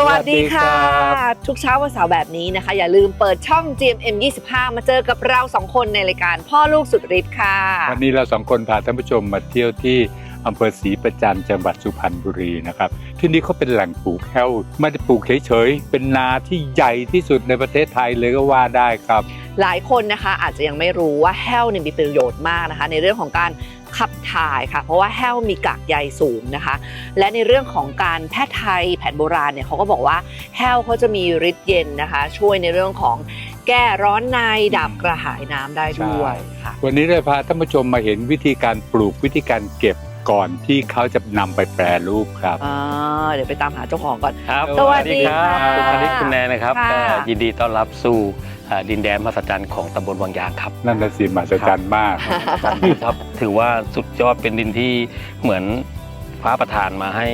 งฤทธิ์สวัสดีค่ะสวัสดีครับทุกเช้าวันเสาร์แบบนี้นะคะ อย่าลืมเปิดช่อง GMM 25 มาเจอกับเราสองคนในรายการพ่อลูกสุดฤทธิ์ค่ะ วันนี้เราสองคนพาท่านผู้ชมมาเที่ยวที่อำเภอศรีประจันจังหวัดสุพรรณบุรีนะครับ ที่นี่เขาเป็นแหล่งปลูกแห้วไม่ได้ปลูกเฉยๆ เป็นนาที่ใหญ่ที่สุดในประเทศไทยเลยก็ว่าได้ครับ หลายคนนะคะอาจจะยังไม่รู้ว่าแห้วเนี่ยมีประโยชน์มากนะคะ ในเรื่องของการ ขับถ่ายค่ะ เพราะว่าแห้วมีกากใยสูงนะคะ และในเรื่องของการแพทย์ไทยแผนโบราณเนี่ยเขาก็บอกว่าแห้วเขาจะมีฤทธิ์เย็นนะคะ ช่วยในเรื่องของแก้ร้อนในดับกระหายน้ำได้ด้วยค่ะวันนี้เราพาท่านผู้ชมมาเห็นวิธีการปลูกวิธีการเก็บก่อนที่เขาจะนำไปแปรรูปครับอ่าเดี๋ยวไปตามหาเจ้าของก่อนครับสวัสดีครับค่ะคุณธนิตคุณแนนนะครับค่ะก็ยินดีต้อนรับสู่อ่า ดินแดนมหัศจรรย์ของตำบลวังยางครับ นั่นน่ะสิมหัศจรรย์มาก ครับ ถือว่าสุดยอดเป็นดินที่เหมือนฟ้าประทานมาให้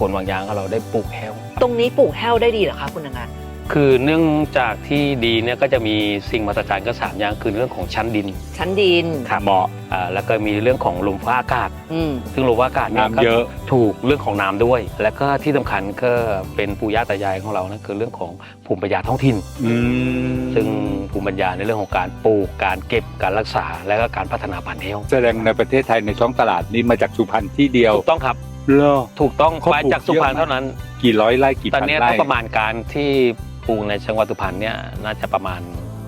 คนวังยางของเราได้ปลูกแห้ว ตรงนี้ปลูกแห้วได้ดีเหรอคะคุณนางงาน คือเนื่องจากที่ดีเนี่ยก็จะมีสิ่งมหัศจรรย์ก็สามอย่างคือเรื่องของชั้นดินชั้นดินเหมาะอ่าแล้วก็มีเรื่องของลมฟ้าอากาศ อืม ซึ่งลมฟ้าอากาศน้ำเยอะก็ถูกเรื่องของน้ำด้วย แล้วก็ที่สำคัญก็เป็นปู่ย่าตายายของเรานะคือเรื่องของภูมิปัญญาท้องถิ่น อืมซึ่งภูมิปัญญาในเรื่องของการปลูกการเก็บการรักษา และก็การพัฒนาพันธุ์แห้วแสดงในประเทศไทยในท้องตลาดนี้มาจากสุพรรณที่เดียวถูกต้องครับ เหรอ ถูกต้องเขาไปปลูกจากสุพรรณเยอะมากเท่านั้น กี่ร้อยไร่กี่ตอนพันนี้ไร่ ถ้าประมาณการที่ ปลูกในจังหวัดสุพรรณเนี่ยน่าจะประมาณ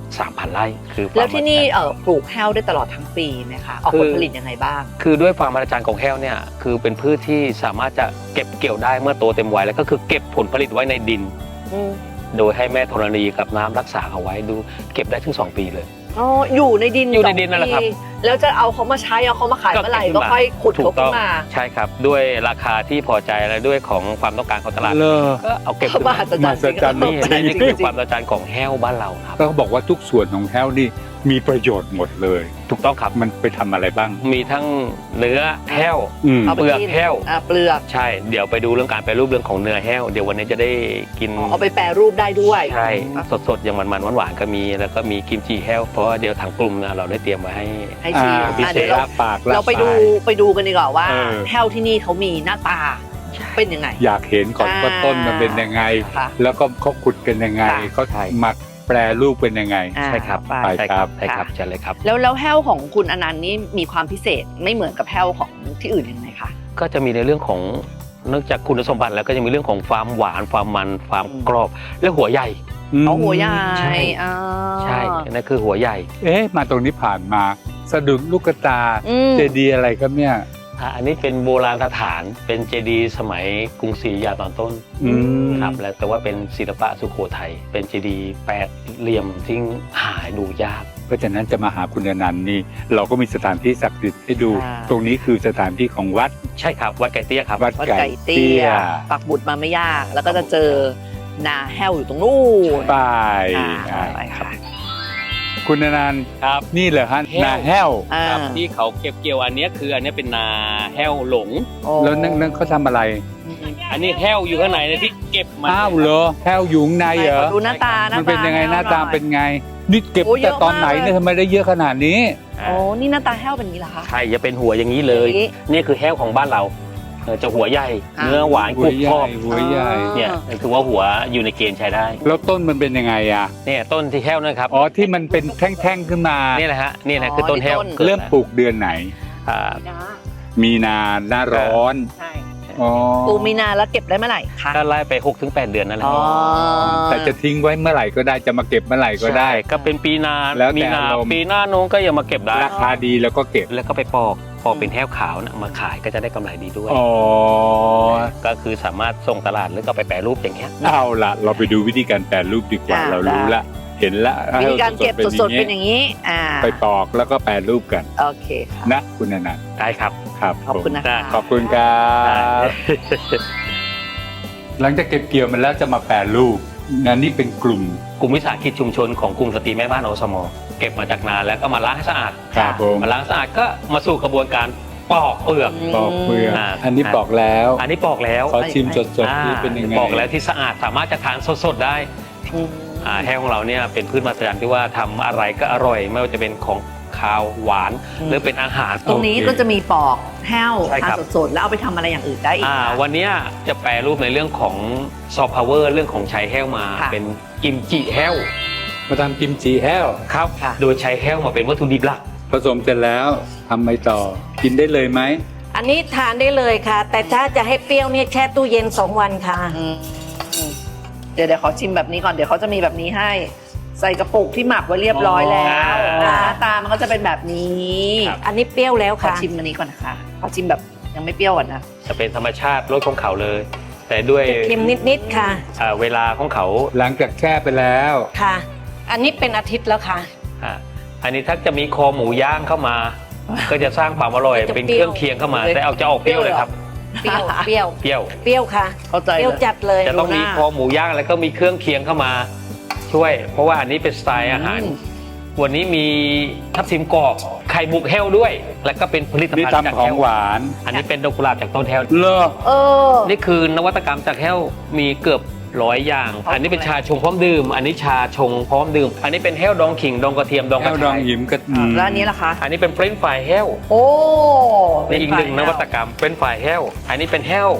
3,000 ไร่คือความแล้วที่นี่มหัศจรรย์เอ่อปลูกแห้วได้ตลอดทั้งปีไหมคะออกคืผอลผลิตยังไงบ้าง คือด้วยความมหัศจรรย์ของแห้วเนี่ยคือเป็นพืชที่สามารถจะเก็บเกี่ยวได้เมื่อโตเต็มวัยแล้วก็คือเก็บผลผลิตไว้ในดิน โดยให้แม่ธรณีกับน้ำรักษาเอาไว้ดูเก็บได้ถึง 2 ปีเลย อ๋ออยู่ในดินอยู่ในสงดินนั่นแหละครับปีแล้วจะเอาเขามาใช้เอาเขามาขายก็เมื่อไหร่เก็บขึ้ก็นมาค่อยขุดถูเขากต้ขึ้องนมาใช่ครับ ด้วยราคาที่พอใจและด้วยของความต้องการของตลาดเลอ ก็เอาเก็บเขาขึ้นมามาหัศจรรย์มหัศจรรย์จนี่ริงๆนี่คือความประจานของแห้วบ้านเราครับแล้วเขาบอกว่าทุกส่วนของแห้วนี่ มีประโยชน์หมดเลย ถูกต้องครับ มันไปทำอะไรบ้าง มีทั้งเนื้อแห้ว อืม เอาไปเปลือกกินแห้ว อ่าเปลือกใช่ เดี๋ยวไปดูเรื่องการแปรรูปเรื่องของเนื้อแห้ว เดี๋ยววันนี้จะได้กินอ๋อเอาไปแปรรูปได้ด้วยใช่สดๆอย่างมันๆหวานๆก็มี แล้วก็มีกิมจิแห้ว เพราะว่าเดี๋ยวทางกลุ่มนะเราได้เตรียมไว้ให้ ให้ชิมอ่า พิอะเศเดี๋ษยวเราลาบปากลบเราไปดูปกไปดูกันดีกว่าว่าเออ แห้วที่นี่เขามีหน้าตาเป็นยังไง อยากเห็นก่อนว่าต้นมันเป็นยังไง ค่ะแล้วก็เขาขุดกันยังไงค่ะ เขาใช่หมัก แปรรูปเป็นยังไง อ่าใช่ครับไป ไปใช่ครับใช่ครับค่ะเชิญเลยครับ แล้วแล้วแห้วของคุณอนันต์นี่มีความพิเศษไม่เหมือนกับแห้วของที่อื่นยังไงคะ ก็จะมีในเรื่องของนอกจากคุณสมบัติแล้วก็ยังมีเรื่องของความหวานความมันความอืม กรอบและหัวใหญ่เอาหัวใหญ่ใช่ อ่าใช่นั่นคือหัวใหญ่ เอ๊ะมาตรงนี้ผ่านมา สะดุดลูกตาอืมเจดีย์อะไรครับเนี่ย อะอันนี้เป็นโบราณสถานเป็นเจดีย์สมัยกรุงศรีอยุธยาตอนต้นอืมครับแล้วแต่ว่าเป็นศิลปะสุโขทัยเป็นเจดีย์แปดเหลี่ยมที่หาดูยาก เพราะฉะนั้นจะมาหาคุณอนันต์นี่เราก็มีสถานที่ศักดิ์สิทธิ์ให้ดูอ่าตรงนี้คือสถานที่ของวัด ใช่ครับ วัดไก่เตี้ยครับ วัดวัดไก่ไก่เตี้เตี้ยยปักบุตรมาไม่ยาก แล้วก็จะเจอนาแห้วอยู่ตรงนู้นไปอ่าอ่าไปค่ะ คุณอนันต์ครับนี่เหรอฮะแห้วนาแห้วอ่าครับที่เขาเก็บเกี่ยวอันเนี้ยคืออันเนี้ยเป็นนาแห้วหลง โอ้แล้วนั่นนั่นเขาทำอะไรอันนี้แห้วอยู่ข้างในนะที่เก็บมาอ้าวเหรอแห้วอยู่ข้างในเหรอขอดูหน้าตาหน้ามันเป็นยังไงหน้าตาแห้วอยเป็นไงนี่เก็บโอ้เยแต่อะตอนไหนมากเลย เนี่ยทำไมได้เยอะขนาดนี้โอ้นี่หน้าตาแห้วเป็นอย่างนี้เหรอคะใช่จะเป็นหัวอย่างนี้เลยอย่างนี้นี่คือแห้วของบ้านเรา เออจะหัวใหญ่อ่าเนื้อหวานหักวรุบใหกรญ่อบหัวใหญ่เนี่ยคือว่าหัวอยู่ในเกณฑ์ใช้ได้แล้วต้นมันเป็นยังไงอะเนี่ยต้นที่แห้วนะครับอ๋อที่มันเป็นแท่งๆขึ้นมานี่แหละฮะนี่แหละคือต้นแห้วอ๋อนี่ต้น เริ่มปลูกเดือนไหน อ่ามีนาหน้าร้อนใช่อ๋อปลูกมีนาแล้วเก็บได้เมื่อไหร่คะก็ไล่ไป6กถึงแเดือนนั่นแหละอ๋อแต่จะทิ้งไว้เมื่อไหร่ก็ได้จะมาเก็บเมื่อไหร่ก็ได้ ใช่ก็เป็นปีนาแล้วแต่มีนาอารมณ์ ปีหน้าโน้นก็ยังมาเก็บได้ ราคาดีแล้วก็เก็บแล้วก็ไปปอกป อกเป็นแห้วขาวนะมาขายก็จะได้กำไรดีด้วย อ๋อ ก็คือสามารถส่งตลาดหรือก็ไปแปรรูปอย่างเงี้ย เอาละเราไปดูวิธีการแปรรูปดีกว่าอ่าเรารู้ละ เห็นละวิธีการเก็บสดๆเป็นอย่างนี้ อ่า ไปปอกแล้วก็แปรรูปกันโอเคค่ะ นะ คุณอนันต์ได้ครับ ครับขอบคุณผมนะคะขอบคุณครับ หลังจากเก็บเกี่ยวมันแล้วจะมาแปรรูป นะนี่เป็นกลุ่มกลุ่มวิสาหกิจชุมชนของกลุ่มสตรีแม่บ้านอสมเก็บมาจากนาแล้วก็มาล้างให้สะอาดครับผมมาล้างสะอาดก็มาสู่กระบวนการปอกเปลือก ปอกเปลือกอ่าอันนี้ปอกแล้ว อันนี้ปอกแล้วขอชิมสดๆนี่เป็นยังไงปอกแล้วที่สะอาดสามารถจะทานสดๆได้อืมอ่าแห้วของเราเนี่ยเป็นพืชมาตรฐานที่ว่าทำอะไรก็อร่อย ไม่ว่าจะเป็นของ คาวหวานอืมหรือเป็นอาหารตรงนี้โอเคก็จะมีปอกแห้วใช่คทารันบ สดๆ แล้วเอาไปทำอะไรอย่างอื่นได้อีก อ่าค่ะวันเนี้ยจะแปรรูปในเรื่องของซอฟต์พาวเวอร์เรื่องของใช้แห้วมา ค่ะ เป็นกิมจิแห้วมาทำกิมจิแห้ว ครับ ค่ะ โดยใช้แห้วมาเป็นวัตถุดิบหลัก ผสมเสร็จแล้วทำไงต่อ กินได้เลยไหม อันนี้ทานได้เลยค่ะ แต่ถ้าจะให้เปรี้ยวเนี่ยแช่ตู้เย็น 2 วันค่ะ อืมเดี๋ยวเดี๋ยวขอชิมแบบนี้ก่อนเดี๋ยวเขาจะมีแบบนี้ให้ ใส่กระปุกที่หมักไว้เรียบร้อยแล้วอ๋อ หน้าตามันก็จะเป็นแบบนี้ครับอันนี้เปรี้ยวแล้วขอค่ะชิมอันนี้ก่อนนะคะขอชิมแบบยังไม่เปรี้ยวก่อนนะ จะเป็นธรรมชาติรสของเขาเลย แต่ด้วยเค็มนิดๆค่ะอ่าเวลาของเขาหลังจากแช่ไปแล้ว ค่ะ อันนี้เป็นอาทิตย์แล้วค่ะ อ่าอันนี้ถ้าจะมีคอหมูย่างเข้ามา ก็จะสร้างความอร่อยจะเป็นเปรี้เคยวรื่องเคียงเข้ามา แต่เอาจะออกเปรี้ยวเลยครับเปรี้ยวเปรี้ยวเปรี้ยว เปรี้ยวค่ะเข้าใจเปรี้ยวเลยจัดเลย จะต้องมีดูหน้าคอหมูย่างแล้วก็มีเครื่องเคียงเข้ามา ช่วย เพราะว่าอันนี้เป็นสไตล์อาหารอืมวันนี้มีทับทิมกรอบไข่มุกแห้วด้วย แล้วก็เป็นผลิตนี่ภัณฑ์จากทำของแห้วหวานอันนี้เป็นดอกกุหลาบจากต้นแห้วเลอ เออ นี่คือนวัตกรรมจากแห้วมีเกือบ ร้อยอย่างเอาอันนี้เป็นชาชงพร้อมดื่ม อันนี้ชาชงพร้อมดื่ม อันนี้เป็นแห้วดองขิง ดองกระเทียม ดองกแห้ระวดองชายหิมก็อืม แล้วอันนี้ล่ะคะ อันนี้เป็นเฟรนช์ฟรายแห้วโอ้นี่อีกหนึ่งนวัตกรรมเฟรนช์ฟรายแห้ว อันนี้เป็นแห้ว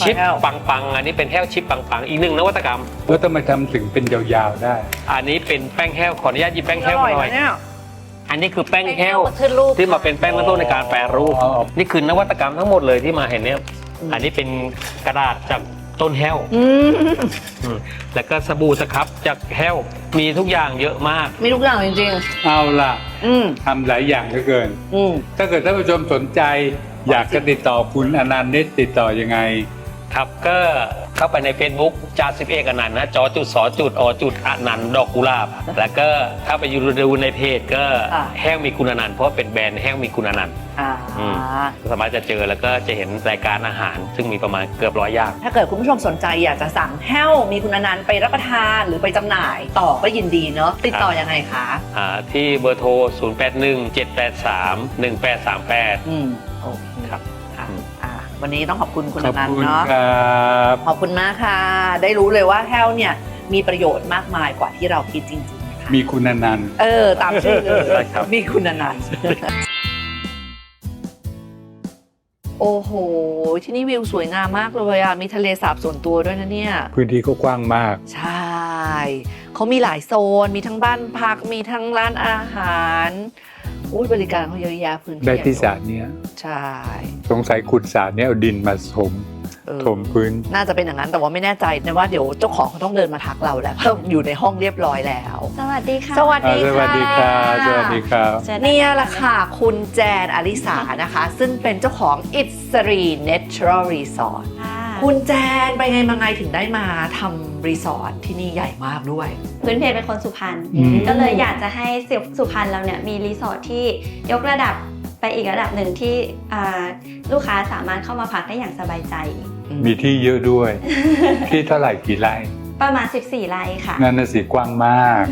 ชิปปังปังๆอันนี้เป็นแห้วชิปปังปังๆอีกหนึ่งนวัตกรรม แล้วทำไมทำถึงเป็นยาวๆได้ อันนี้เป็นแป้งแห้วขออนุญาตหยิบแป้งอแห้วร่อยมาหน่อยนะเนี่ยอันนี้คือแป้งแห้วขึ้นรูปที่มาเป็นแป้งเริ่มต้นในการแปรรูป อ๋อ นี่คือนวัตกรรมทั้งหมดเลยที่มาเห็นเนี่ย อันนี้เป็นกระดาษจาก ต้นแห้วอืมอืมแล้วก็สบู่สครับจากแห้วมีทุกอย่างเยอะมาก มีทุกอย่างจริงเอาล่ะๆ อืมทำหลายอย่างเหลือเกิน อืม ถ้าเกิดท่านผู้ชมสนใจ อยากจะติดต่อคุณอนันต์นิดติดต่อยังไง ครับก็ เข้าไปใน Facebook จาสิบเอกอนันต์นะจอจุดสอจุดอจุดอนันต์ดอกกุหลาบ แล้วก็เข้าไปดูในเพจก็อ่า แห้งมีคุณอนันต์เพราะเป็นแบรนด์แห้งมีคุณอนันต์อ่า อืมสามารถจะเจอแล้วก็จะเห็นรายการอาหาร ซึ่งมีประมาณเกือบร้อยอย่าง ถ้าเกิดคุณผู้ชมสนใจอยากจะสั่งแห้วมีคุณอนันต์ไปรับประทานหรือไปจำหน่ายต่อก็ยินดีเนาะติดต่อยังไงคะ อ่าที่เบอร์โทร 0 8 1 7 8 3 1 8 3 8 อืมโอเคครับค่ะอืมอ่า วันนี้ต้องขอบคุณคุณขออบนันคุต์ณเนาะครับขอบคุณมากค่ะ ได้รู้เลยว่าแห้วเนี่ยมีประโยชน์มากมายกว่าที่เราคิดจริงๆนะคะมีคุณอนันต์เออ ตามชื่อเลใช่ยครับมีคุณอนันต์โอ้โห ที่นี่วิวสวยงามมากเลยอะ มีทะเลสาบส่วนตัวด้วยนะเนี่ย พื้นที่ก็กว้างมาก ใช่ เขามีหลายโซน มีทั้งบ้านพัก มีทั้งร้านอาหาร อุ้ยบริการเขาเยอะแยะพื้นที่ได้ที่ใหญ่สระเนี้ยใช่สงสัยขุดสระเนี้ยเอาดินมาถมเออถมพื้น น่าจะเป็นอย่างนั้นแต่ว่าไม่แน่ใจนะว่าเดี๋ยวเจ้าของเขาต้องเดินมาทักเราแล้วเพราะอยู่ในห้องเรียบร้อยแล้ว สวัสดีค่ะ สวัสอ่าดีสค่ะวัสดีครับสวัสดีครับเชิญเนี่ยแหละค่ะคุณแจนอลิสานะคะ ซึ่งเป็นเจ้าของอิสรี Natural Resort ค่ะคุณแจนไปไงมาไงถึงได้มาทำ รีสอร์ทที่นี่ใหญ่มากด้วย พื้นเพเป็นคนสุพรรณอืม ก็เลยอยากจะให้สุพรรณเราเนี่ยมีรีสอร์ทที่ยกระดับไปอีกระดับหนึ่งที่อ่าลูกค้าสามารถเข้ามาพักได้อย่างสบายใจ มีที่เยอะด้วย ที่เท่าไหร่กี่ไร่ประมาณ 14ไร่ค่ะ นั่นน่ะสิกว้างมาก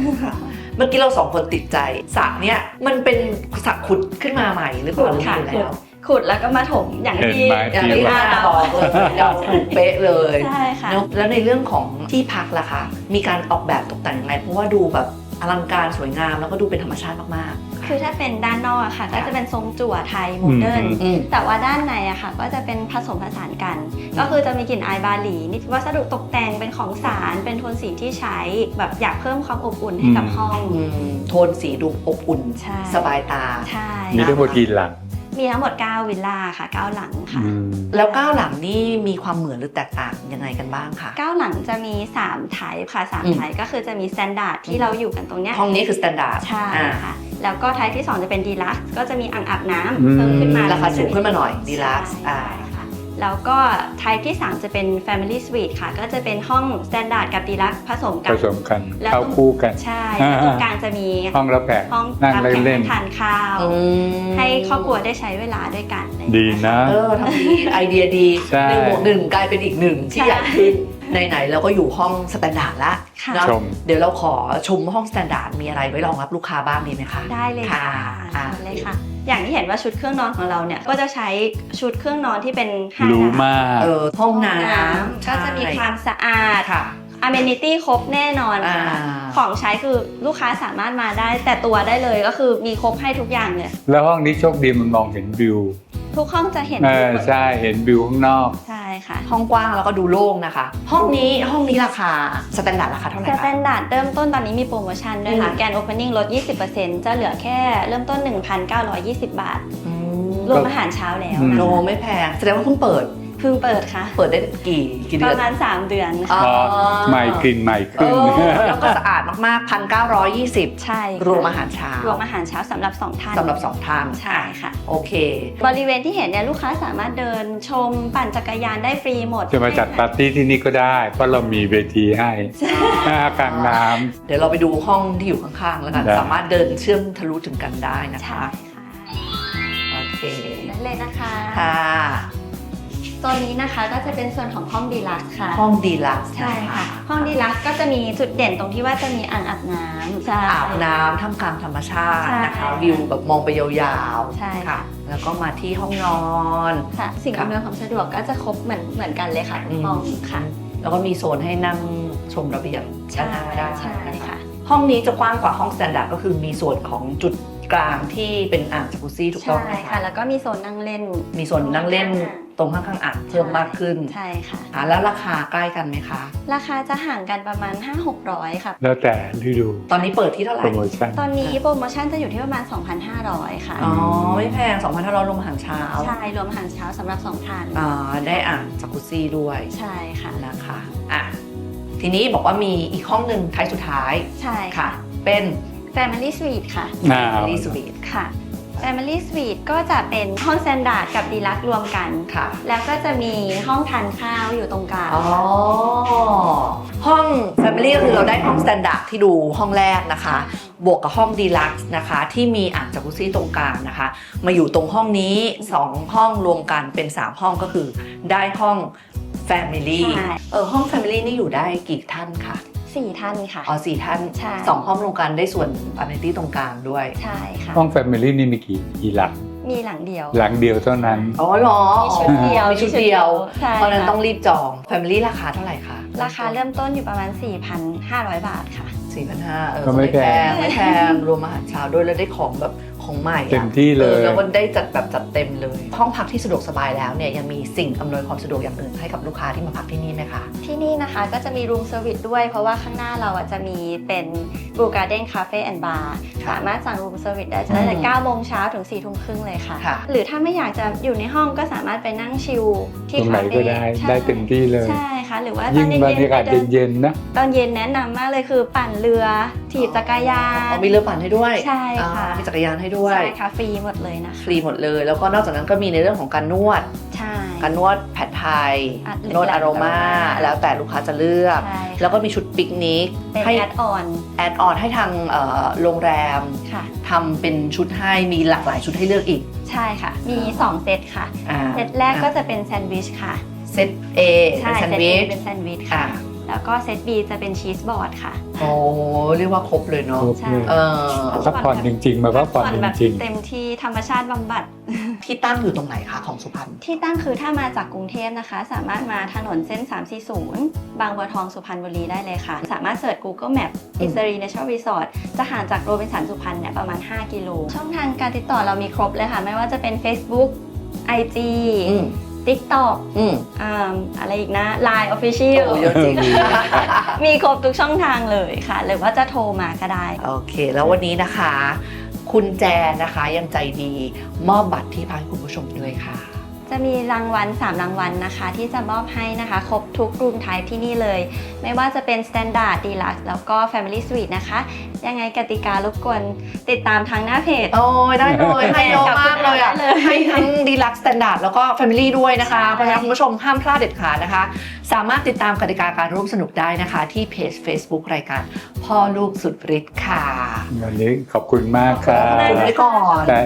เมื่อกี้เราสองคนติดใจสระเนี่ยมันเป็นสระขุดขึ้นมาใหม่หรือเปขุล่าดหรือค่ะมีอยู่ขุแล้ดว ขุดแล้วก็มาถมอย่างเห็นที่ไหมอย่างที่ที่อาว่าบอกเลยเดาถูกเป๊ะเลยใช่ค่ะ เนอะแล้วในเรื่องของที่พักล่ะคะ มีการออกแบบตกแต่งยังไง เพราะว่าดูแบบอลังการสวยงามแล้วก็ดูเป็นธรรมชาติมาก คือถ้าเป็นด้านนอกอะค่ะก็จะเป็นทรงจั่วไทยโมเดิร์นอืมๆอืม แต่ว่าด้านในอะค่ะ ก็จะเป็นผสมผสานกัน ก็คือจะมีกลิ่นอายบาหลีนิดวัสดุตกแต่งเป็นของสารเป็นโทนสีที่ใช้แบบอยากเพิ่มความอบอุ่นให้กับอืมห้องอืมโทนสีดูอบอุ่น ใช่ สบายตา ใช่มีทั้งหมดกี่หลัง มีทั้งหมด 9 วิลล่าค่ะ 9 หลังค่ะอืมแล้วก้าวหลังนี่มีความเหมือนหรือแตกต่างยังไงกันบ้างคะ9 หลังจะมี3ไทป์ค่ะอืม3ไทป์ก็คือจะมีสแตนดาร์ดที่เราอยู่กันตรงเนี้ยห้องนี้คือสแตนดาร์ดใช่ค่ะ แล้วก็ไทป์ที่ 2 จะเป็นดีลักซ์ก็จะมีอ่างอาบน้อืมำเพิ่มขึ้นมาราคาสูงขึ้นมาหน่อยดีลักซ์ใช่อ่าค่ะ แล้วก็ไทป์ที่ 3 จะเป็น Family Suite ค่ะ ก็จะเป็นห้องสแตนดาร์ดกับดีลักซ์ผสมกัผน สมกันแล้ว เข้าคู่กัน ใช่อ่า แล้วตรงกลางจะมีห้องรับแขกห้องนั่งรับเล่นแขกเล่นทานข้าว อืมให้ครอบครัวได้ใช้เวลาด้วยกันอะไรอย่างดีเงี้ยนะ เออทำดีไอเดียดีใช่ หนึ่งบวกหนึ่งกลายเป็นอีกหนึ่งที่ใช่ใหญ่ขึ้น ไหนๆเราก็อยู่ห้องสแตนดาร์ดละค่ะ เนอะชม เดี๋ยวเราขอชมห้องสแตนดาร์ดมีอะไรไว้รองรับลูกค้าบ้างดีไหมคะ ได้เลยค่ะค่ะเชิญเลยค่ะ อย่างที่เห็นว่าชุดเครื่องนอนของเราเนี่ยก็จะใช้ชุดเครื่องนอนที่เป็นห้ารู้ดาวมาก เออห้องห้องน้น้ำำก็จะมีความสะอาด ค่ะ amenity ครบแน่นอนค่ะ อ่า ของใช้คือลูกค้าสามารถมาได้ แต่ตัวได้เลยก็คือมีครบให้ทุกอย่างเลยแล้วห้องนี้โชคดีมันมองเห็นวิวทุกห้องจะเห็นเออหมดใช่เห็นวิวข้างนอก ใช่ ค่ะ ห้องกว้างแล้วก็ดูโล่งนะคะ ห้องนี้ห้องนี้ราคาสแตนดาร์ดราคาเท่าไหร่สคะแตนดาร์ดเริ่มต้นตอนนี้มีโปรโมชั่นด้วยค่ะ อืม แกนโอเพนนิ่งลด 20%จะเหลือแค่เริ่มต้น 1,920 บาท อืมรวมอาหารเช้าแล้วอืมโนนะคะ ไม่แพงแสดงว่าเพิ่งเปิดเพิ่งเปิดค่ะ เปิดได้กี่กี่ปเดือนระมาณ3เดือนอ๋ค่ะอพอใหม่กลิ่นใหม่เอขึ้น อแล้วก็สะอาดมากๆพันเก้าร้อยยี่สิบใช่ค่ะรวมอาหารเช้ารวมอาหารเช้าสำหรับ 2 ท่านสำหรับสองท่านใช่ค่ะ โอเค บริเวณที่เห็นเนี่ยลูกค้าสามารถเดินชมปั่นจักรยานได้ฟรีหมดจะมาจัดปาร์ตี้ที่นี่ก็ได้ เพราะเรามีเวทีให้อ่ากลางน้เดี๋ยวเราไปดูห้องที่อยู่ข้างๆ แล้วกัน ได้ สามารถเดินเชื่อมทะลุถึงกันได้นะใช่คะ ค่ะโอเค นั่นเลยนะคะ ค่ะ ตัวนี้นะคะก็จะเป็นส่วนของห้องดีลักซ์ค่ะ ห้องดีลักซ์ใช่ค่ะ ห้องดีลักซ์ก็จะมีจุดเด่นตรงที่ว่าจะมีอ่างอาบน้ำใช่ อาบน้ำท่ามกลางธรรมชาตินะคะ ใช่วิวแบบมองไปยาวๆใช่ค่ะ แล้วก็มาที่ห้องนอน ค่ะ สิ่งค่ะอำนวยความสะดวกก็จะครบเหมือนเหมือนกันเลยค่ะทุกห้องค่ะ แล้วก็มีโซนให้นั่งชมระเบียงใช่ด้านหน้าได้ใช่นะคะค่ะ ห้องนี้จะกว้างกว่าห้องสแตนดาร์ดก็คือมีส่วนของจุด กลางที่เป็นอ่างจักรุซี่ถูกต้องใช่ไหมค่ะแล้วก็มีโซนนั่งเล่น มีส่วนนั่งเล่นตรงข้างๆอ่างเพิ่มมากขึ้นใช่ค่ะ อะแล้วราคาใกล้กันไหมคะ ราคาจะห่างกันประมาณ 5-600 ค่ะำแล้วแต่ฤดูตอนนี้เปิดที่เท่าไหร่โปรโมชั่น ตอนนี้โปรโมชั่นจะอยู่ที่ประมาณ 2,500 ค่ะ อ๋อ ไม่แพง 2,500รวมอาหารเช้าใช่ รวมอาหารเช้าสำหรับ2ท่านอ่าได้อ่างจักรุซี่ด้วยใช่ค่ะ นะคะอะทีนี้บอกว่ามีอีกห้องหนึ่งท้ายสุดท้ายใช่ค่ะค่ะเป็น Family Suite ค่ะอ้าวรีสวีทค่ะ Family Suite ก็จะเป็นห้อง Standard กับดีลักรวมกัน ค่ะ แล้วก็จะมีห้องทานข้าวอยู่ตรงกลางอ๋อ ห้อง Family ก็คือเราได้ห้อง Standard ที่ดูห้องแรกนะคะ บวกกับห้อง Deluxe นะคะ ที่มีอ่างจากุซี่ตรงกลางนะคะ มาอยู่ตรงห้องนี้ 2 ห้องรวมกันเป็น 3 ห้องก็คือได้ห้อง Family ใช่ เออห้อง Family นี่อยู่ได้กี่ท่านคะ สี่ท่านค่ะ อ๋อสี่ท่านใช่ สองห้องรวมกันได้ส่วน Amenity ตรงกลางด้วยใช่ค่ะ ห้องแฟมิลี่นี่มีกี่กี่หลัง มีหลังเดียวหลังเดียวเท่านั้น อ๋อเหรอมีชุดเดียวมีชุดเดียวใช่เพราะฉะนั้นค่ะต้องรีบจอง Family ราคาเท่าไหร่คะราคาเริ่มต้นอยู่ประมาณ 4,500 บาทค่ะ สี่พันห้าเออก็ไม่แพง ไม่แพงรวมอาหารเช้าด้วยแล้วได้ของแบบ ของใหม่อะเต็มที่เลย ออแล้วก็ได้จัดแบบจัดเต็มเลย ห้องพักที่สะดวกสบายแล้วเนี่ยยังมีสิ่งอำนวยความสะดวกอย่างอื่นให้กับลูกค้าที่มาพักที่นี่ไหมคะ ที่นี่นะคะก็จะมีรูมเซอร์วิสด้วย เพราะว่าข้างหน้าเราอะจะมีเป็นบูการ์เด้นคาเฟ่แอนด์บาร์ค่ะสามารถสั่งรูมเซอร์วิสได้จะได้แต่อืม9โมงเช้าถึง4ทุ่มครึ่งเลยค่ะ ค่ะ หรือถ้าไม่อยากจะอยู่ในห้องก็สามารถไปนั่งชิลที่ตรงไหนคาเฟ่ก็ได้ใช่ได้เต็มที่เลย ใช่ค่ะ หรือว่าตอยิ่นงเย็นบรรยากาศๆไปดินเย็นๆนะตอนเย็นแนะนำมากเลยคือปั่นเรือถีบจักรยาอ๋อนมีเรือปั่นให้ด้วยใช่ค่ะ อ่ามีจักรยานให้ด้วย ใช่ค่ะฟรีหมดเลยนะคะฟรีหมดเลย แล้วก็นอกจากนั้นก็มีในเรื่องของการนวด ใช่ การนวดแผนไทย อะนวดอารมาแล้วแต่ลูกค้าจะเลือก ใช่ค่ะแล้วก็มีชุดปิกนิกเป็นให้แอดออนแอดออนให้ทางเอ่อโรงแรมค่ะ ทำเป็นชุดให้มีหลากหลายชุดให้เลือกอีก ใช่ค่ะ มี 2 เซตค่ะ อ่าเซตแรกก็จะเป็นแซนด์วิชค่ะ เซต A ใช่เป็นแซนเซตด์วิ A ชเป็นแซนด์วิชอ่าค่ะ แล้วก็เซต B จะเป็นชีสบอร์ดค่ะ โอ้เรียกว่าครบเลยเนาะครบเลย เออพักผ่อนจริงๆ มาพักผ่อนจแบบริงเต็มที่ธรรมชาติบำบัด ที่ตั้งอยู่ตรงไหนคะของสุพรรณที่ตั้งคือถ้ามาจากกรุงเทพนะคะ สามารถมาถนนเส้น 340 บางบัวทองสุพรรณบุรีได้เลยค่ะ สามารถเสิร์ช Google Map อิสรีเนชั่นรีสอร์ทจะห่างจากโรบินสันสุพรรณเนี่ยประมาณ 5 กิโล ช่องทางการติดต่อเรามีครบเลยค่ะ ไม่ว่าจะเป็น Facebook IG อืม TikTok อืมอ่าอะไรอีกนะ Line Official โอ้เยอะจริง มีครบทุกช่องทางเลยค่ะ หรือว่าจะโทรมาก็ได้ โอเค แล้ววันนี้นะคะ คุณแจนนะคะยังใจดีมอบบัตรที่พักให้คุณผู้ชมด้วยค่ะ จะมีรางวัล 3 รางวัลนะคะ ที่จะมอบให้นะคะ ครบทุกรูมไทป์ที่นี่เลย ไม่ว่าจะเป็น Standard Deluxe แล้วก็ Family Suite นะคะ ยังไงกติการบกวนติดตามทางหน้าเพจ โอ้ยได้เลยให้เยอะม ดีลักซ์สแตนดาร์ดแล้วก็แฟมิลี่ด้วยนะคะใช่เพราะฉะนั้นคุณผู้ชมห้ามพลาดเด็ดขาดนะคะ สามารถติดตามกติกาการร่วมสนุกได้นะคะ ที่เพจ Facebook รายการพ่อลูกสุดฤทธิ์ค่ะๆวันนี้ขอบคุณมากครัขอบคุณบไว้ก่อน แต่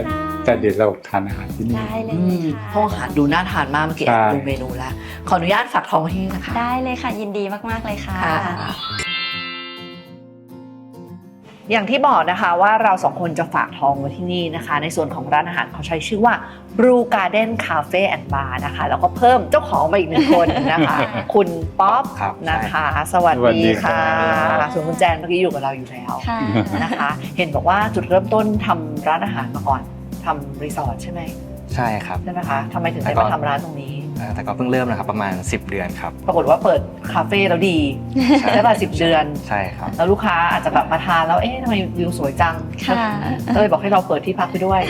แต่เดี๋ยวเราทานอาหารที่นี่ ได้เลยอืมค่ะห้องอาหารดูน่าทานมากเมื่อกี้ใช่ ดูเมนูแล้ว ขออนุญาตฝากท้องไว้ที่นี่นะคะ ได้เลยค่ะ ยินดีมากๆเลยค่ะ ค่ะ อย่างที่บอกนะคะว่าเราสองคนจะฝากทองไว้ที่นี่นะคะ ในส่วนของร้านอาหารเขาใช้ชื่อว่าบ รูการ์เด้นคาเฟ่แอนด์บาร์นะคะ แล้วก็เพิ่มเจ้าของมาอีกหนึ่งคนนะคะ คุณป๊อปครับนะคะ สวัสสวัสดีดีครัค่ะบส่วนคุณแจนเมื่อกี้อยู่กับเราอยู่แล้วค่ะนะคะ เห็นบอกว่าจุดเริ่มต้นทำร้านอาหารมาก่อนทำรีสอร์ทใช่ไหมใช่ครับใช่ไหมคะทำไมถึงได้แล้วก็มาทำร้านตรงนี้ เอ่อแต่ก็เพิ่งเริ่มนะครับประมาณ 10 เดือนครับ ปรากฏว่าเปิดคาเฟ่แล้วดีใช่ใช่ป่ะสิบเดือน ใช่ครับ แล้วลูกค้าอาจจะแบบมาทานแล้วเอ๊ะทำไมวิวสวยจังค่ะ ก็เลยบอกให้เราเปิดที่พักไปด้วย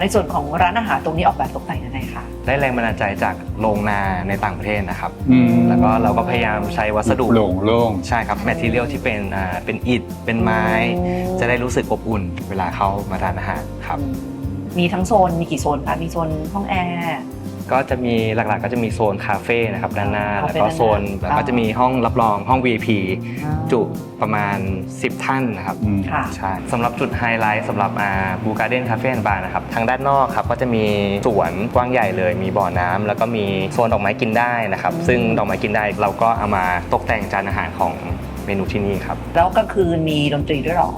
ในส่วนของร้านอาหารตรงนี้ออกแบบตกแต่งยังไงคะ ได้แรงบันดาลใจจากโรงนาในต่างประเทศนะครับ อืมแล้วก็เราก็พยายามใช้วัสดุโล่งโล่งใช่ครับแมทเทียลที่เป็นอ่าเป็นอิฐเป็นไม้ จะได้รู้สึกอบอุ่น เวลาเข้ามาทานอาหารครับ มีทั้งโซน มีกี่โซนคะ มีโซนห้องแอร์ ก็จะมีหลักๆก็จะมีโซนคาเฟ่นะครับด้านหน้าคาเฟ่แล้วก็โซนด้านหน้าแล้วก็จะมีห้องรับรองห้อง VIP จุประมาณ 10 ท่านนะครับอืมค่ะใช่สำหรับจุดไฮไลท์สำหรับบูการ์เด้นคาเฟ่บาร์นะครับทางด้านนอกครับก็จะมีสวนกว้างใหญ่เลย มีบ่อน้ำแล้วก็มีโซนดอกไม้กินได้นะครับซึ่งดอกไม้กินได้เราก็เอามาตกแต่งจานอาหารของเมนูที่นี่ครับ แล้วกลางคืนมีดนตรีด้วยเหรอ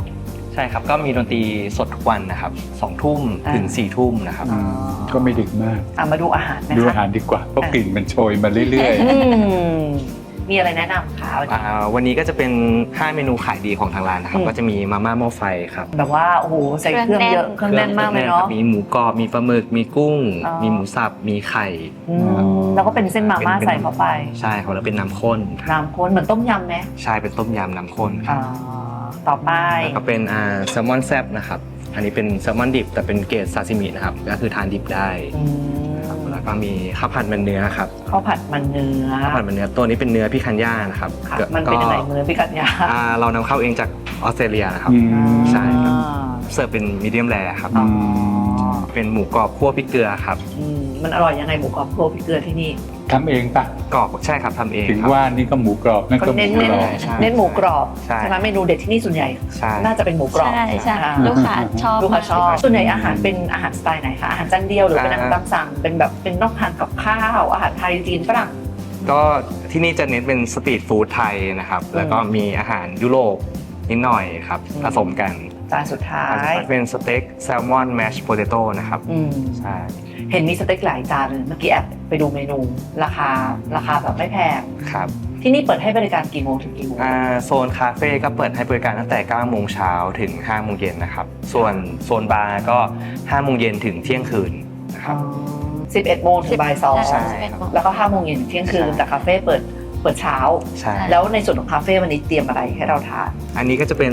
ใช่ครับก็มีดนตรีสดทุกวันนะครับสองทุ่มอ่าถึง4ี่ทุ่มนะครับ อืมก็ไม่ดึกมาก อะมาดูอาหารนะดูคะอาหารดีกว่าเพราะกลิ่นมันโชยมาเรื่อยอืมมีอะไรแนะนำคะวันนี้อ่าวันนี้ก็จะเป็น 5 เมนูขายดีของทางร้านนะครับอืมก็จะมีมาม่าหม้อไฟครับแบบว่าโอ้โหใส่เครื่องเยอะเครื่องแน่นมากเลยเนาะมีหมูกรอบมีปลาหมึกมีกุ้ง อ๋อ มีหมูสับมีไข่อืมแล้วก็เป็นเส้นมาม่าใส่เข้าไป ใช่ครับแล้วเป็นน้ำข้นครับน้ำข้นเหมือนต้มยำไหมใช่เป็นต้มยำน้ำข้นครัอ่าบ ต่อไปแล้วก็เป็นอ่าแซลมอนแซบนะครับ อันนี้เป็นแซลมอนดิบแต่เป็นเกรดซาซิมินะครับ ก็คือทานดิบได้อืมแล้วก็มีข้าวผัดมันเนื้อครับ ข้าวผัดมันเนื้อ ข้าวผัดมันเนื้อตัวนี้เป็นเนื้อพิคันย่านะครับค่ะก็มันเป็นยังไงเนื้อพิกัดยาอ่าเรานำเข้าเองจากออสเตรเลียนะครับๆอืมใช่ครับ เสิร์ฟเป็นมีเดียมแรครับ อ๋อเป็นหมูกรอบคั่วพริกเกลือครับ อืมมันอร่อยยังไงหมูกรอบโครพริกเกลือที่นี่ ทำเองปะกรอบใช่ครับทำเองถึงครับ ว่านี่ก็หมูกรอบนั่นก็ก็หมูเน้นกเน้นรอบ ใช่เน้นหมูกรอบใช่ ไหมเมนูเด็ดที่นี่ส่วนใหญ่ ใช่ น่าจะเป็นหมูกรอบใช่ใช่อ่าลูกค้าชอบลูกค้าชอบมกส่วนใหญ่อาหารเป็นอาหารสไตล์ไหนคะอาหารจานเดียวหรือเป็นอาหารตามสั่งเป็นแบบเป็นนอกทานกับข้าวอาหารไทยจีนฝรั่ง ก็ที่นี่จะเน้นเป็นสตรีทฟู้ดไทยนะครับอืมแล้วก็มีอาหารยุโรปนิดหน่อยครับ อืม ผสมกัน จานสุดท้าอาจจะยเป็นสเต็กแซลมอนแมชโพเตโต้นะครับอืมใช่เห็นมีสเต็กหลายจานเลยเมื่อกี้แอบไปดูเมนู ราคาราคาแบบไม่แพง ครับที่นี่เปิดให้บริการกี่โมงถึงกี่โมงอ่าโซนคาเฟ่ก็เปิดให้บริการตั้งแต่9โมงเช้าถึง5โมงเย็นนะครับส่วนโซนบาร์ก็5โมงเย็นถึงเที่ยงคืนนะครับ สิบเอ็ดโมงถึงบ่ายสองใช่11โมงแล้วก็ห้าโมงเย็นถึงเที่ยงคืนใช่ แต่คาเฟ่เปิดเปิดเช้า ใช่ แล้วในส่วนของคาเฟ่วันนี้เตรียมอะไรให้เราทาน อันนี้ก็จะเป็น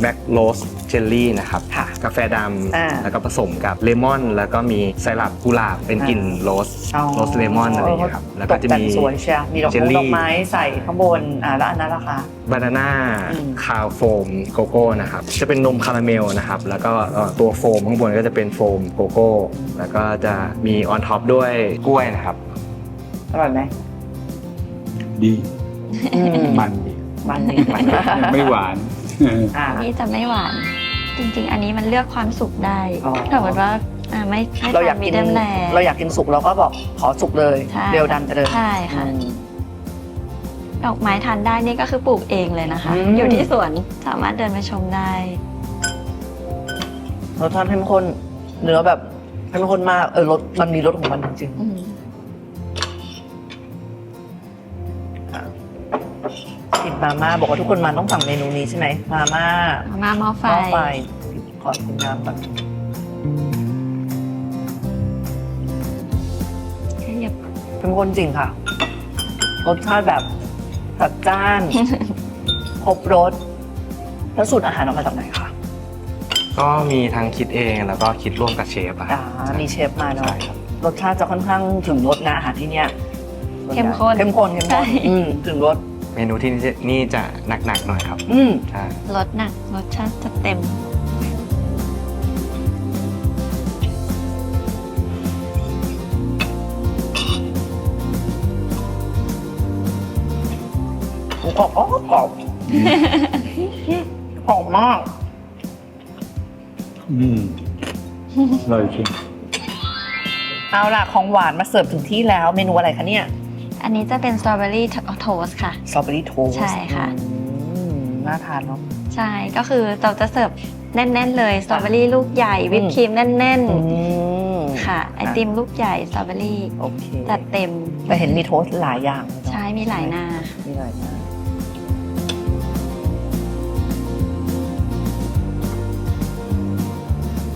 แบล็กโรส เจลลี่นะครับค่ะกาแฟดอ่าำแล้วก็ผสมกับเลมอน แล้วก็มีไซรัปกุหลาบเป็นกลิ่นโรสอ๋อ โรสเลมอนอะไรอย่างเงี้ยครับแล้วก็จะตแต่งมีสวยเชียวมีดอกเจลมงลี่ ดอกไม้ใส่ข้างบนอ่าแล้วอันนั้นราคาบานาน่าอืม คาวโฟมโกโก้นะครับจะเป็นนมคาราเมลนะครับแล้วก็เอ่อตัวโฟมข้างบนก็จะเป็นโฟมโกโก้แล้วก็จะมีออนท็อปด้วยกล้วยนะครับ อร่อยไหมดีอืมมันดีมันดียังไม่หวาน อ่าอันนี้จะไม่หวาน จริง ๆ อันนี้มันเลือกความสุกได้อ๋อ ถ้าสมมติว่าอ่าไม่ไม่เราอยากทำมีกินเดียมแรเราอยากกินสุกเราก็บอกขอสุกเลย ใช่ เร็วดันไปเลยใช่ค่ะ อืม ดอกไม้ทานได้นี่ก็คือปลูกเองเลยนะคะ อืม อยู่ที่สวนสามารถเดินไปชมได้ รสชาติเข้มข้นเนื้อแบบเข้มข้นมากเออรสมันมีรสของมันจริงอืม มาม่าบอกว่าทุกคนมาต้องสั่งเมนูนี้ใช่ไหมมาม่ามาม่าหม้อไฟหม้อไฟขอกินน้ำก่อนขยับเข้มข้นจริงค่ะ รสชาติแบบจัดจ้าน ครบรสแล้วสูตรอาหารออกมาจากไหนคะก็มีทั้งคิดเองแล้วก็คิดร่วมกับเชฟอะอ่ามีเชฟมาเนาะใช่ครับ รสชาติจะค่อนข้างถึงรสนะอาหารที่เนี้ยเข้มข้นเข้มข้นเข้มข้นใช่อืมถึงรสเมนูที่นี่จะนี่จะหนักๆหน่อยครับอืมใช่รสหนักรสชาติจะเต็ม หมูกรอบอ๋อกรอบหอมมาก อืมอร่อยจริง เอาล่ะ ของหวานมาเสิร์ฟถึงที่แล้ว เมนูอะไรคะเนี่ยอั นนี้จะเป็นสตรอเบอรี่โทสค่ะ สตรอเบอรี่โทสใช่ค่ะน่าทานเนาะ ใช่ก็คือเราจะเสิร์ฟแน่น ๆ เลยสตรอเบอรี่ลูกใหญ่วิปอืมครีมแน่น อืมค่ะ ไอติมลูกใหญ่สตรอเบอรี่โอเคจัดเต็มแต่เห็นมีโทสต์หลายอย่างเลยเนอะใช่มีหลายหน้า มีหลายอย่าง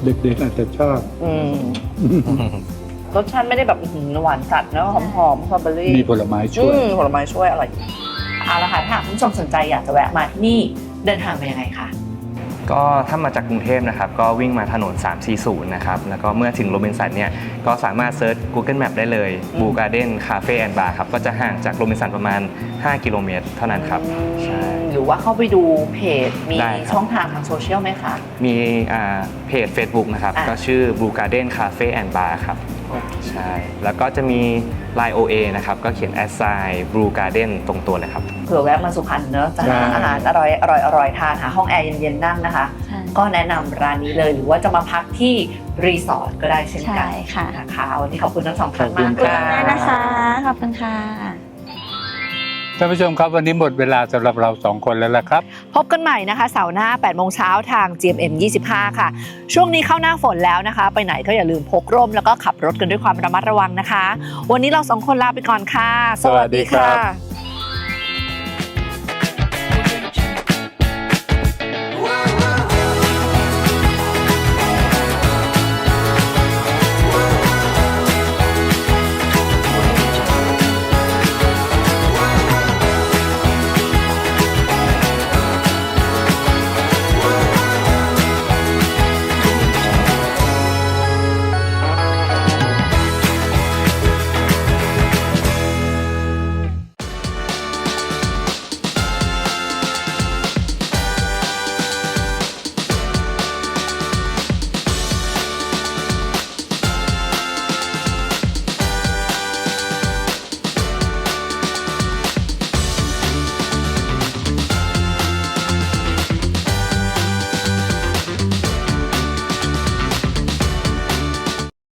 เด็กๆอาจจะชอบ อืม รสชาติไม่ได้แบบอื้อหือหวานจัดนะหอมหอมๆสตรอเบอรี่มีผลไม้ช่วย อืมผลไม้ช่วยอร่อยเอาละค่ะถ้าหากคุณผู้ชมสนใจอยากจะแวะมาที่นี่เดินทางไปยังไงคะ ก็ถ้ามาจากกรุงเทพนะครับ ก็วิ่งมาถนน 340 นะครับ แล้วก็เมื่อถึงโรบินสันเนี่ย ก็สามารถเซิร์ช Google Map ได้เลยอืม บูการ์เด้นคาเฟ่แอนด์บาร์ครับ ก็จะห่างจากโรบินสันประมาณ 5 กิโลเมตรเท่านั้นครับ ใช่ หรือว่าเข้าไปดูเพจมีได้ครับ ช่องทางทางโซเชียลไหมคะ มีอ่าเพจ Facebook นะครับ อะ ก็ชื่อ Blue Garden Cafe and Bar ครับ ใช่ แล้วก็จะมี Line OA นะครับ ก็เขียน a s i Blue Garden ตรงตัวเลยครับ เผื่อแวะมาสุพรรณเนอะจะหาใช่อาหารอร่อยอร่อยอร่อยทานหาห้องแอร์เย็นๆนั่งนะคะ ใช่ ก็แนะนำร้านนี้เลยหรือว่าจะมาพักที่รีสอร์ทก็ได้เช่นกัใช่นค่ะ นะคะวันนี้ขอบคุณทั้งสองท่านขอบคุมากณขอบรัคุณมากนะคะ ขอบคุณค่ะ ท่านผู้ชมครับวันนี้หมดเวลาสำหรับเราสองคนแล้วล่ะครับ พบกันใหม่นะคะเสาร์หน้า8โมงเช้าทาง GMM 25 ค่ะ ช่วงนี้เข้าหน้าฝนแล้วนะคะ ไปไหนก็อย่าลืมพกร่มแล้วก็ขับรถกันด้วยความระมัดระวังนะคะ วันนี้เราสองคนลาไปก่อนค่ะ สวัสดีครับค่ะ